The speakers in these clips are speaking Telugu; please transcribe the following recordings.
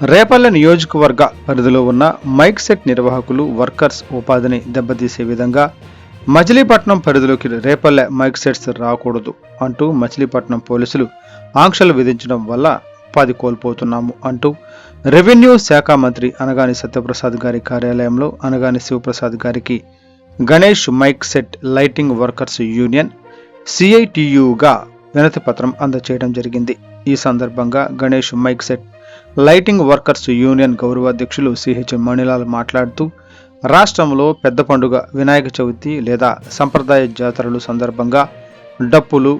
రేపల్లె నియోజకవర్గ పరిధిలో ఉన్న మైక్ సెట్ నిర్వాహకులు వర్కర్స్ ఉపాధిని దెబ్బతీసే విధంగా మచిలీపట్నం పరిధిలోకి రేపల్లె మైక్ సెట్స్ రాకూడదు అంటూ మచిలీపట్నం పోలీసులు ఆంక్షలు విధించడం వల్ల ఉపాధి కోల్పోతున్నాము అంటూ రెవెన్యూ శాఖ మంత్రి అనగాని సత్యప్రసాద్ గారి కార్యాలయంలో అనగాని శివప్రసాద్ గారికి Ganesh mike set lighting workers union సిఐటియుగా వినతి పత్రం అందజేయడం జరిగింది. ఈ సందర్భంగా Ganesh mike set lighting workers union గౌరవాధ్యక్షులు CH Manilal మాట్లాడుతూ రాష్ట్రంలో పెద్ద పండుగ వినాయక చవితి లేదా సంప్రదాయ జాతరలు సందర్భంగా డప్పులు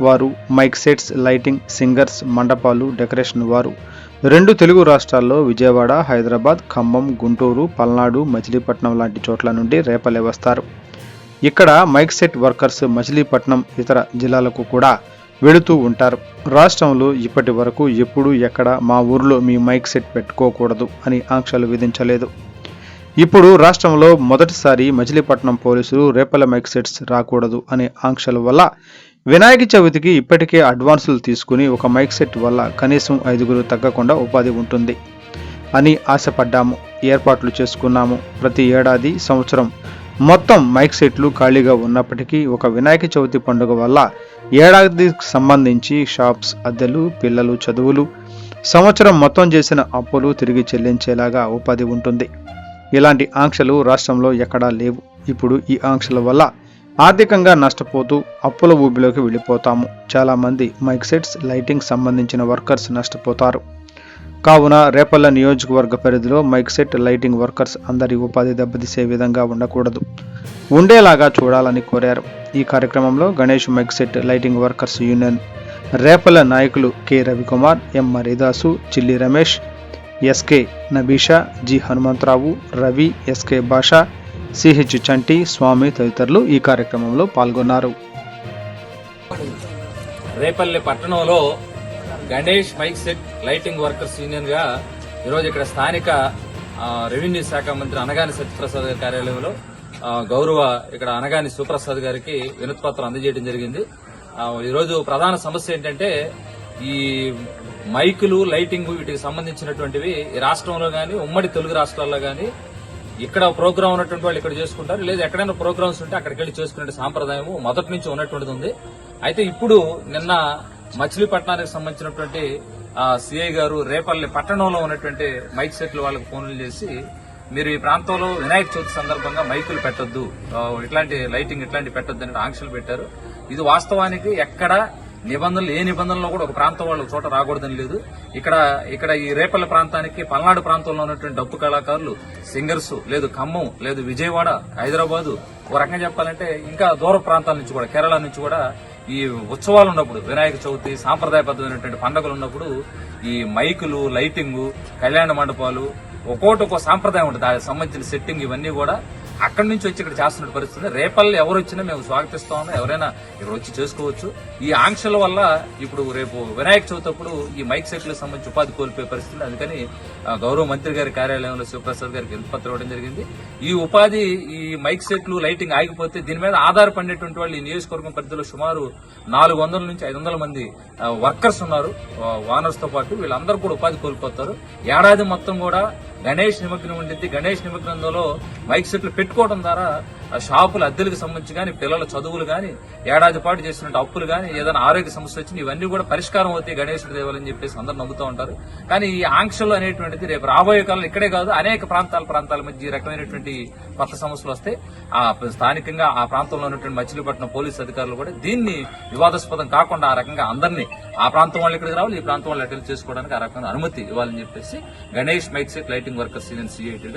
వారు మైక్ సెట్స్ లైటింగ్ సింగర్స్ మండపాలు డెకరేషన్ వారు రెండు తెలుగు రాష్ట్రాల్లో విజయవాడ హైదరాబాద్ ఖమ్మం గుంటూరు పల్నాడు మచిలీపట్నం లాంటి చోట్ల నుండి రేపలే వస్తారు. ఇక్కడ మైక్ సెట్ వర్కర్స్ మచిలీపట్నం ఇతర జిల్లాలకు కూడా వెళుతూ ఉంటారు. రాష్ట్రంలో ఇప్పటి వరకు ఎప్పుడు ఎక్కడ మా ఊర్లో మీ మైక్ సెట్ పెట్టుకోకూడదు అని ఆంక్షలు విధించలేదు. ఇప్పుడు రాష్ట్రంలో మొదటిసారి మచిలీపట్నం పోలీసులు రేపల మైక్ సెట్స్ రాకూడదు అనే ఆంక్షల వల్ల వినాయక చవితికి ఇప్పటికే అడ్వాన్సులు తీసుకుని ఒక మైక్ సెట్ వల్ల కనీసం ఐదుగురు తగ్గకుండా ఉపాధి ఉంటుంది అని ఆశపడ్డాము. ఏర్పాట్లు చేసుకున్నాము. ప్రతి ఏడాది సంవత్సరం మొత్తం మైక్ సెట్లు ఖాళీగా ఉన్నప్పటికీ ఒక వినాయక చవితి పండుగ వల్ల ఏడాదికి సంబంధించి షాప్స్ అద్దెలు పిల్లలు చదువులు సంవత్సరం మొత్తం చేసిన అప్పులు తిరిగి చెల్లించేలాగా ఉపాధి ఉంటుంది. ఇలాంటి ఆంక్షలు రాష్ట్రంలో ఎక్కడా లేవు. ఇప్పుడు ఈ ఆంక్షల వల్ల ఆర్థికంగా నష్టపోతూ అప్పుల ఊబిలోకి వెళ్ళిపోతాము. చాలామంది మైక్ సెట్స్ లైటింగ్ సంబంధించిన వర్కర్స్ నష్టపోతారు. కావున రేపల్ల నియోజకవర్గ పరిధిలో మైక్ సెట్ లైటింగ్ వర్కర్స్ అందరి ఉపాధి దెబ్బతీసే విధంగా ఉండకూడదు. ఉండేలాగా చూడాలని కోరారు. ఈ కార్యక్రమంలో Ganesh mike set lighting workers union Repalle నాయకులు K Ravikumar M Maridasu Chilli Ramesh SK Nabisha G Hanumantharao Ravi SK Basha CH Chanti Swamy తదితరులు ఈ కార్యక్రమంలో పాల్గొన్నారు. రేపల్లి పట్టణంలో Ganesh mike set lighting workers యూనియన్గా ఈరోజు ఇక్కడ స్థానిక రెవెన్యూ శాఖ మంత్రి అనగాని సత్యప్రసాద్ గారి కార్యాలయంలో గౌరవ ఇక్కడ అనగాని సుప్రసాద్ గారికి వినతిపత్రం అందజేయడం జరిగింది. ఈరోజు ప్రధాన సమస్య ఏంటంటే ఈ మైకులు లైటింగ్ వీటికి సంబంధించినటువంటివి ఈ రాష్ట్రంలో కానీ ఉమ్మడి తెలుగు రాష్ట్రాల్లో కానీ ఇక్కడ ప్రోగ్రామ్ ఉన్నటువంటి వాళ్ళు ఇక్కడ చేసుకుంటారు. లేదా ఎక్కడైనా ప్రోగ్రామ్స్ ఉంటే అక్కడికి వెళ్ళి చేసుకునే సాంప్రదాయం మొదటి నుంచి ఉన్నటువంటిది ఉంది. అయితే ఇప్పుడు నిన్న మచిలీపట్నానికి సంబంధించినటువంటి సిఐ గారు రేపల్లి పట్టణంలో ఉన్నటువంటి మైక్ సెట్లు వాళ్ళకి ఫోన్లు చేసి మీరు ఈ ప్రాంతంలో వినాయక చవితి సందర్భంగా మైకులు పెట్టొద్దు. ఇట్లాంటి లైటింగ్ ఇట్లాంటి పెట్టొద్దు అని ఆంక్షలు పెట్టారు. ఇది వాస్తవానికి ఎక్కడ నిబంధనలు ఏ నిబంధనలో కూడా ఒక ప్రాంతం వాళ్ళు చోట రాకూడదని లేదు. ఇక్కడ ఇక్కడ ఈ రేపల్ల ప్రాంతానికి పల్నాడు ప్రాంతంలో ఉన్నటువంటి డప్పు కళాకారులు సింగర్స్ లేదు ఖమ్మం లేదు విజయవాడ హైదరాబాదు ఒక రకంగా చెప్పాలంటే ఇంకా దూర ప్రాంతాల నుంచి కూడా కేరళ నుంచి కూడా ఈ ఉత్సవాలు ఉన్నప్పుడు వినాయక చవితి సాంప్రదాయబద్ధమైనటువంటి పండుగలు ఉన్నప్పుడు ఈ మైకులు లైటింగు కళ్యాణ మండపాలు ఒక్కోటి ఒక్కో సాంప్రదాయం ఉంటుంది. దానికి సంబంధించిన సెట్టింగ్ ఇవన్నీ కూడా అక్కడి నుంచి వచ్చి ఇక్కడ చేస్తున్న పరిస్థితి రేపల్లి ఎవరు వచ్చినా మేము స్వాగతిస్తా. ఉన్నాం ఎవరైనా ఇక్కడ వచ్చి చేసుకోవచ్చు. ఈ ఆంక్షల వల్ల ఇప్పుడు రేపు వినాయక చవితి అప్పుడు ఈ మైక్ సెట్లకు సంబంధించి ఉపాధి కోల్పోయే పరిస్థితి. అందుకని గౌరవ మంత్రి గారి కార్యాలయంలో శివప్రసాద్ గారికి వినతిపత్రం ఇవ్వడం జరిగింది. ఈ ఉపాధి ఈ మైక్ సెట్లు లైటింగ్ ఆగిపోతే దీని మీద ఆధారపడినటువంటి వాళ్ళు ఈ నియోజకవర్గం పరిధిలో సుమారు నాలుగు వందల నుంచి ఐదు వందల మంది వర్కర్స్ ఉన్నారు. ఓనర్స్తో పాటు వీళ్ళందరూ కూడా ఉపాధి కోల్పోతారు. ఏడాది మొత్తం కూడా గణేష్ నిమగ్నం ఉండింది గణేష్ నిమగ్నంలో మైక్ సెట్లు పెట్టుకోవడం ద్వారా షాపుల అద్దెలకు సంబంధించి కానీ పిల్లల చదువులు కానీ ఏడాది పాటు చేసినట్టు అప్పులు కానీ ఏదైనా ఆరోగ్య సమస్య వచ్చినా ఇవన్నీ కూడా పరిష్కారం అవుతాయి గణేష్ దేవాలని చెప్పేసి అందరూ నమ్ముతూ ఉంటారు. కానీ ఈ ఆంక్షలు అనేటువంటిది రేపు రాబోయే కాలంలో ఇక్కడే కాదు అనేక ప్రాంతాల ప్రాంతాల మధ్య ఈ రకమైనటువంటి కొత్త సమస్యలు వస్తే ఆ స్థానికంగా ఆ ప్రాంతంలో ఉన్నటువంటి మచిలీపట్నం పోలీసు అధికారులు కూడా దీన్ని వివాదాస్పదం కాకుండా ఆ రకంగా అందరినీ ఆ ప్రాంతం వాళ్ళు ఇక్కడికి రావాలి ఈ ప్రాంతం వాళ్ళు అటెండ్ చేసుకోవడానికి ఆ రకంగా అనుమతి ఇవ్వాలని చెప్పేసి Ganesh mike set lighting workers union సిఐటిగా